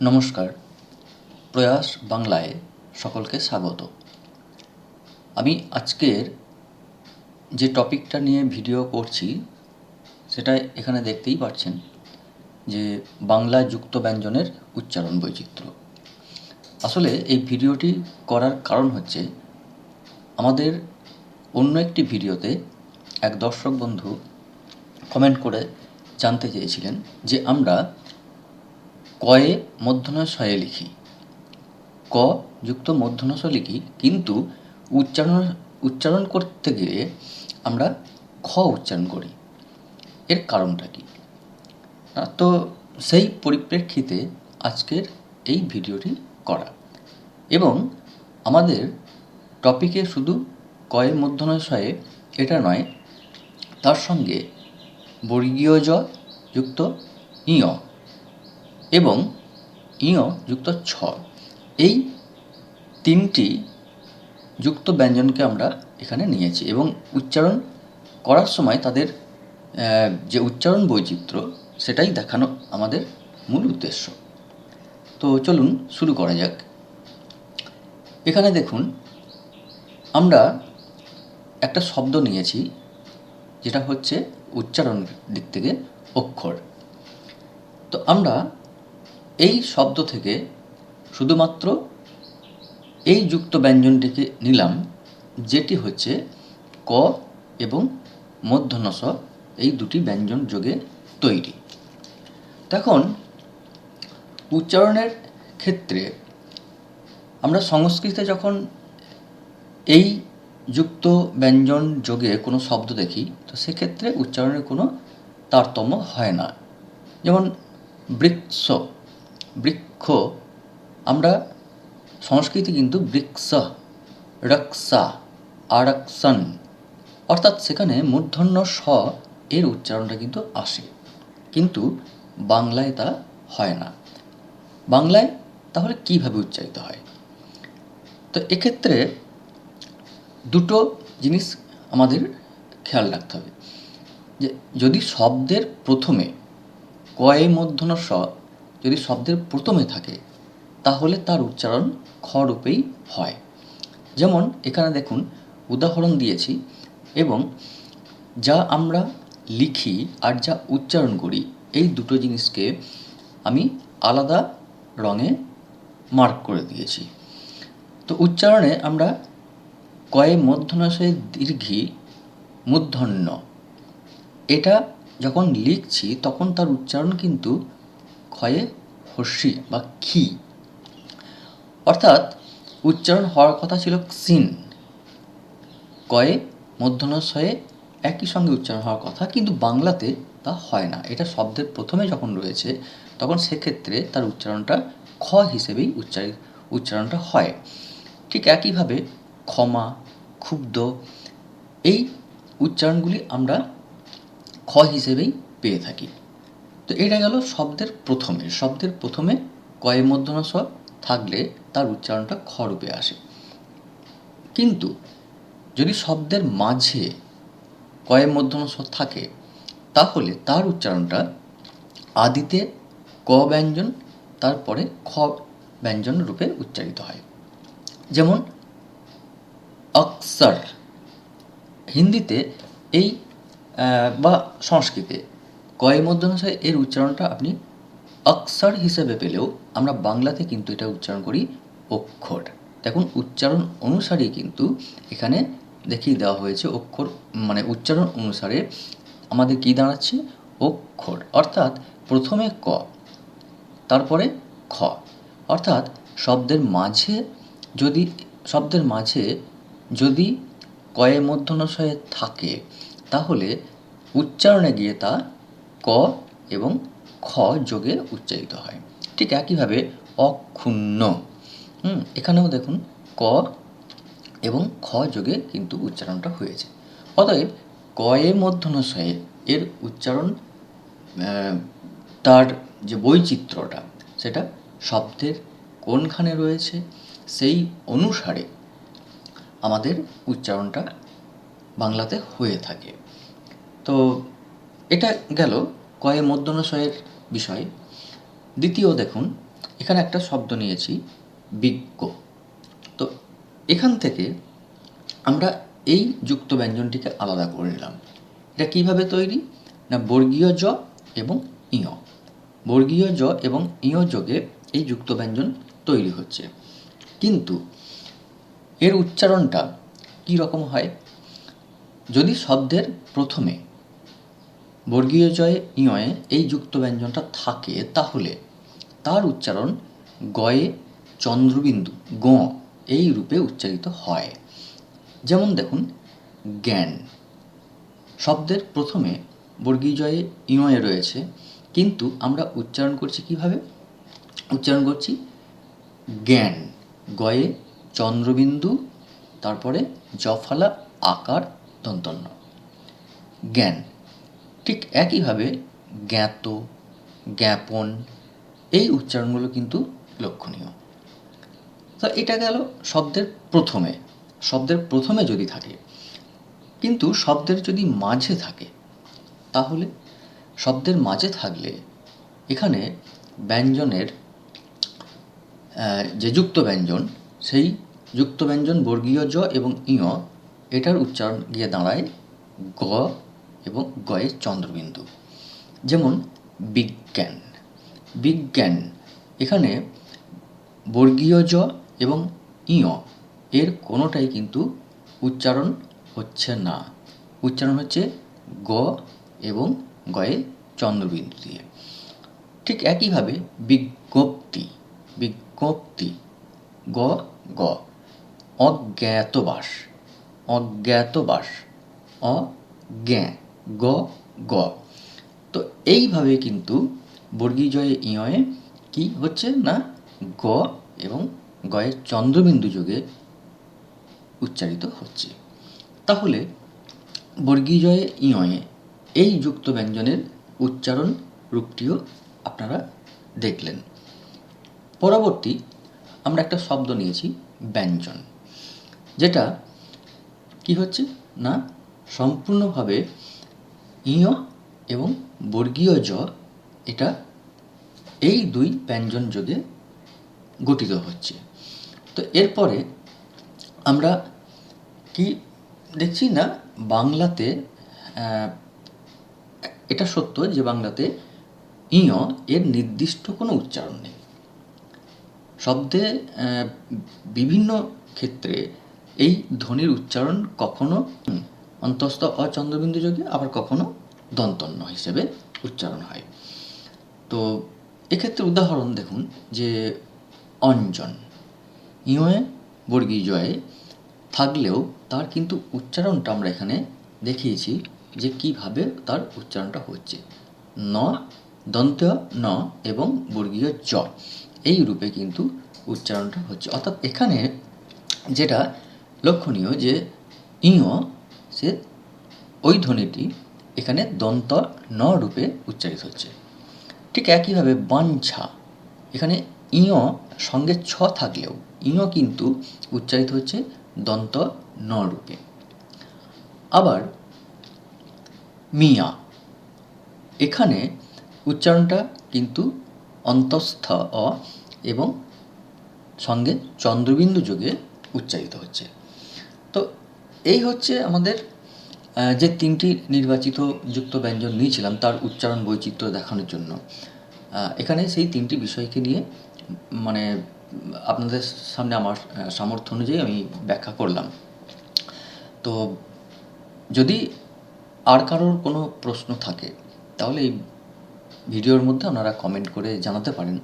নমস্কার। প্রয়াস বাংলায় সকলকে স্বাগত। আমি আজকের যে টপিকটা নিয়ে ভিডিও করছি, সেটা এখানে দেখতেই পাচ্ছেন যে বাংলা যুক্ত ব্যঞ্জনের উচ্চারণ বৈচিত্র্য। আসলে এই ভিডিওটি করার কারণ হচ্ছে, আমাদের অন্য একটি ভিডিওতে এক দর্শক বন্ধু কমেন্ট করে জানতে চেয়েছিলেন যে আমরা কয়ে মূর্ধন্য শয়ে লিখি। ক যুক্ত স লিখি, কিন্তু উচ্চারণ উচ্চারণ করতে গিয়ে আমরা খ উচ্চারণ করি। এর কারণটা কি? তো সেই পরিপ্রেক্ষিতে আজকের এই ভিডিওটি করা। এবং আমাদের টপিকে শুধু কয়ে মূর্ধন্য শয়ে এটা নয়, তার সঙ্গে বর্গীয় জ যুক্ত ইয় এবং ইয় যুক্ত ছ এই তিনটি যুক্ত ব্যঞ্জনকে আমরা এখানে নিয়েছি এবং উচ্চারণ করার সময় তাদের যে উচ্চারণ বৈচিত্র্য সেটাই দেখানো আমাদের মূল উদ্দেশ্য। তো চলুন শুরু করা যাক। এখানে দেখুন, আমরা একটা শব্দ নিয়েছি, যেটা হচ্ছে উচ্চারণ দিক থেকে অক্ষর। তো আমরা এই শব্দ থেকে শুধুমাত্র এই যুক্ত ব্যঞ্জনটিকে নিলাম, যেটি হচ্ছে ক এবং মূর্ধন্য স এই দুটি ব্যঞ্জন যোগে তৈরি। তখন উচ্চারণের ক্ষেত্রে আমরা সংস্কৃতে যখন এই যুক্ত ব্যঞ্জন যোগে কোনো শব্দ দেখি, তো সেক্ষেত্রে উচ্চারণের কোনো তারতম্য হয় না। যেমন বৃক্ষ বৃক্ষ, আমরা সংস্কৃতি কিন্তু বৃক্ষ রক্সা আরক্সন অর্থাৎ সেখানে মূর্ধন্য স এর উচ্চারণটা কিন্তু আসে। কিন্তু বাংলায় তা হয় না। বাংলায় তাহলে কীভাবে উচ্চারিত হয়? তো এক্ষেত্রে দুটো জিনিস আমাদের খেয়াল রাখতে হবে। যে যদি শব্দের প্রথমে কয়ে মূর্ধন্য স যদি শব্দের প্রথমে থাকে, তাহলে তার উচ্চারণ খ রূপেই হয়। যেমন, এখানে দেখুন, উদাহরণ দিয়েছি এবং যা আমরা লিখি আর যা উচ্চারণ করি, এই দুটো জিনিসকে আমি আলাদা রঙে মার্ক করে দিয়েছি। তো উচ্চারণে আমরা কয়ে মধ্যনাশয়ে দীর্ঘি মূর্ধন্য। এটা যখন লিখছি, তখন তার উচ্চারণ কিন্তু ক্ষয়ে হর্ষি বা খি অর্থাৎ উচ্চারণ হওয়ার কথা ছিল সিন কয়ে মধ্যনশয়ে একই সঙ্গে উচ্চারণ হওয়ার কথা, কিন্তু বাংলাতে তা হয় না। এটা শব্দের প্রথমে যখন রয়েছে, তখন সেক্ষেত্রে তার উচ্চারণটা খ হিসেবেই উচ্চারিত উচ্চারণটা হয়। ঠিক একইভাবে ক্ষমা, ক্ষুব্ধ, এই উচ্চারণগুলি আমরা খ হিসেবেই পেয়ে থাকি। তো এটা গেল শব্দের প্রথমে। শব্দের প্রথমে কয়ে মধ্যনা স থাকলে তার উচ্চারণটা খ রূপে আসে। কিন্তু যদি শব্দের মাঝে কয়ে মধ্যনা স থাকে, তাহলে তার উচ্চারণটা আদিতে ক ব্যঞ্জন, তারপরে খ ব্যঞ্জন রূপে উচ্চারিত হয়। যেমন, অক্সর। হিন্দিতে এই বা সংস্কৃতে কয় মধ্যনাশয় এর উচ্চারণটা আপনি অক্সর হিসেবে পেলেও আমরা বাংলাতে কিন্তু এটা উচ্চারণ করি অক্ষর। দেখুন, উচ্চারণ অনুসারেই কিন্তু এখানে দেখিয়ে দেওয়া হয়েছে অক্ষর মানে উচ্চারণ অনুসারে আমাদের কি দাঁড়াচ্ছে? অক্ষর। অর্থাৎ প্রথমে ক, তারপরে খ। অর্থাৎ শব্দের মাঝে যদি, শব্দের মাঝে যদি কয়ে মধ্যনশয়ে থাকে, তাহলে উচ্চারণে গিয়ে তা ক এবং খ যোগে উচ্চারিত হয়। ঠিক একইভাবে অক্ষুণ্ণ। হুম, এখানেও দেখুন ক এবং খ যোগে কিন্তু উচ্চারণটা হয়েছে। অতএব কয়ে মধ্যনশয়ে এর উচ্চারণ তার যে বৈচিত্র্যটা, সেটা শব্দের কোনখানে রয়েছে, সেই অনুসারে আমাদের উচ্চারণটা বাংলাতে হয়ে থাকে। তো এটা গেল কয়ে মধ্যনশয়ের বিষয়। দ্বিতীয় দেখুন, এখানে একটা শব্দ নিয়েছি, বিজ্ঞ। তো এখান থেকে আমরা এই যুক্ত ব্যঞ্জনটিকে আলাদা করে নিলাম। এটা কীভাবে তৈরি? না বর্গীয় জ এবং ইয়। বর্গীয় জ এবং ইয় যোগে এই যুক্ত ব্যঞ্জন তৈরি হচ্ছে। কিন্তু এর উচ্চারণটা কী রকম হয়? যদি শব্দের প্রথমে বর্গীয় জয়ে ইয়ে এই যুক্ত ব্যঞ্জনটা থাকে, তাহলে তার উচ্চারণ গয়ে চন্দ্রবিন্দু গ এই রূপে উচ্চারিত হয়। যেমন দেখুন, জ্ঞান। শব্দের প্রথমে বর্গীয় জয়ে ইয়ে রয়েছে, কিন্তু আমরা উচ্চারণ করছি কীভাবে? উচ্চারণ করছি জ্ঞান, গয়ে চন্দ্রবিন্দু, তারপরে জফালা, আকার, দন্তন্য। জ্ঞান। ঠিক একইভাবে জ্ঞাত, জ্ঞাপন, এই উচ্চারণগুলো কিন্তু লক্ষণীয়। তো এটা গেল শব্দের প্রথমে। শব্দের প্রথমে যদি থাকে, কিন্তু শব্দের যদি মাঝে থাকে, তাহলে শব্দের মাঝে থাকলে এখানে ব্যঞ্জনের যে যুক্ত ব্যঞ্জন, সেই যুক্ত ব্যঞ্জন বর্গীয় জ এবং ইয় এটার উচ্চারণ গিয়ে দাঁড়ায় গ এবং গয়ের চন্দ্রবিন্দু। যেমন বিজ্ঞান। বিজ্ঞান এখানে বর্গীয় জ এবং ইয় এর কোনোটাই কিন্তু উচ্চারণ হচ্ছে না। উচ্চারণ হচ্ছে গ এবং গয়ে চন্দ্রবিন্দু দিয়ে। ঠিক একইভাবে বিজ্ঞপ্তি বিজ্ঞপ্তি, গ গ। অজ্ঞাতবাস অজ্ঞাতবাস, অজ্ঞা গ গ। তো এইভাবে কিন্তু বর্গীয় জয়ে ইয়ে কি হচ্ছে না? গ এবং গয়ের চন্দ্রবিন্দু যোগে উচ্চারিত হচ্ছে। তাহলে বর্গীয় জয়ে ইয়ে এই যুক্ত ব্যঞ্জনের উচ্চারণ রূপটিও আপনারা দেখলেন। পরবর্তী আমরা একটা শব্দ নিয়েছি, ব্যঞ্জন। যেটা কি হচ্ছে না? সম্পূর্ণভাবে ইয় এবং বর্গীয় জ, এটা এই দুই ব্যঞ্জন যোগে গঠিত হচ্ছে। তো এরপরে আমরা কি দেখছি না, বাংলাতে এটা সত্য যে বাংলাতে ইয় এর নির্দিষ্ট কোনো উচ্চারণ নেই। শব্দে বিভিন্ন ক্ষেত্রে এই ধ্বনির উচ্চারণ কখনো অন্তস্থ অচন্দ্রবিন্দু যোগে আবার কখনো দন্তন্য হিসেবে উচ্চারণ হয়। তো এক্ষেত্রে উদাহরণ দেখুন যে অঞ্জন ইয়ে বর্গী জয়ে থাকলেও তার কিন্তু উচ্চারণটা আমরা এখানে দেখিয়েছি যে কীভাবে তার উচ্চারণটা হচ্ছে। ন, দন্ত ন এবং বর্গীয় জ এই রূপে কিন্তু উচ্চারণটা হচ্ছে। অর্থাৎ এখানে যেটা লক্ষণীয় যে ইয় সে ওই ধ্বনিটি এখানে দন্ত ন রূপে উচ্চারিত হচ্ছে। ঠিক একইভাবে বাঞ্ছা, এখানে ইয় সঙ্গে ছ থাকলেও, ইয় কিন্তু উচ্চারিত হচ্ছে দন্ত ন রূপে। আবার মিয়া, এখানে উচ্চারণটা কিন্তু অন্তঃস্থ অ এবং সঙ্গে চন্দ্রবিন্দু যোগে উচ্চারিত হচ্ছে। তো এই হচ্ছে আমাদের যে তিনটি নির্বাচিত যুক্ত ব্যঞ্জন নিয়েছিলাম, তার উচ্চারণ বৈচিত্র্য দেখানোর জন্য। এখানে সেই তিনটি বিষয়কে নিয়ে মানে আপনাদের সামনে আমার সামর্থ্য অনুযায়ী আমি ব্যাখ্যা করলাম। তো যদি আর কারোর কোনো প্রশ্ন থাকে, তাহলে এই ভিডিওর মধ্যে আপনারা কমেন্ট করে জানাতে পারেন।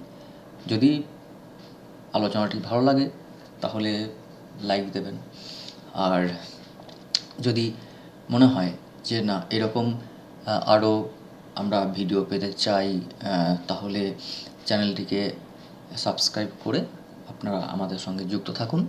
যদি আলোচনাটি ভালো লাগে, তাহলে লাইক দেবেন। আর যদি মনে হয় যে না, এরকম আরও আমরা ভিডিও পেতে চাই তাহলে চ্যানেলটিকে সাবস্ক্রাইব করে আপনারা আমাদের সঙ্গে যুক্ত থাকুন।